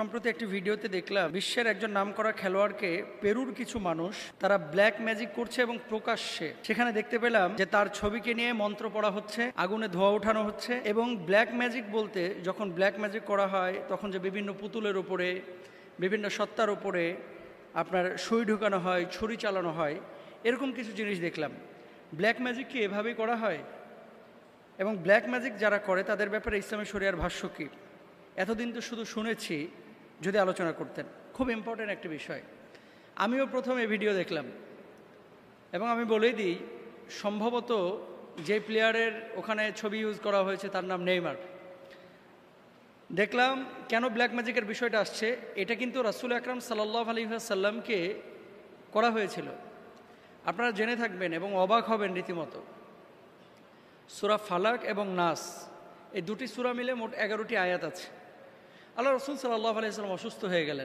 সম্প্রতি একটি ভিডিওতে দেখলাম, বিশ্বের একজন নামকরা খেলোয়াড়কে পেরুর কিছু মানুষ তারা ব্ল্যাক ম্যাজিক করছে এবং প্রকাশ্যে। সেখানে দেখতে পেলাম যে তার ছবিকে নিয়ে মন্ত্র পড়া হচ্ছে, আগুনে ধোয়া ওঠানো হচ্ছে এবং ব্ল্যাক ম্যাজিক বলতে যখন ব্ল্যাক ম্যাজিক করা হয়, তখন যে বিভিন্ন পুতুলের উপরে, বিভিন্ন সত্তার উপরে আপনার সুই ঢুকানো হয়, ছুরি চালানো হয়, এরকম কিছু জিনিস দেখলাম। ব্ল্যাক ম্যাজিক কি এভাবেই করা হয়? এবং ব্ল্যাক ম্যাজিক যারা করে, তাদের ব্যাপারে ইসলামী শরিয়ার ভাষ্য কী? এতদিন তো শুধু শুনেছি যদি আলোচনা করতেন। খুব ইম্পর্ট্যান্ট একটি বিষয়। আমিও প্রথম ভিডিও দেখলাম। এবং আমি বলেই দিই, সম্ভবত যে প্লেয়ারের ওখানে ছবি ইউজ করা হয়েছে তার নাম নেইমার। দেখলাম কেন ব্ল্যাক ম্যাজিকের বিষয়টা আসছে, এটা কিন্তু রাসুল আকরাম সাল্লাহ সাল্লামকে করা হয়েছিল। আপনারা জেনে থাকবেন এবং অবাক হবেন রীতিমতো। সুরা ফালাক এবং নাস, এই দুটি সুরা মিলে মোট এগারোটি আয়াত আছে। আল্লাহ রসুল সাল্লাহ আলাইসাল্লাম অসুস্থ হয়ে গেলেন।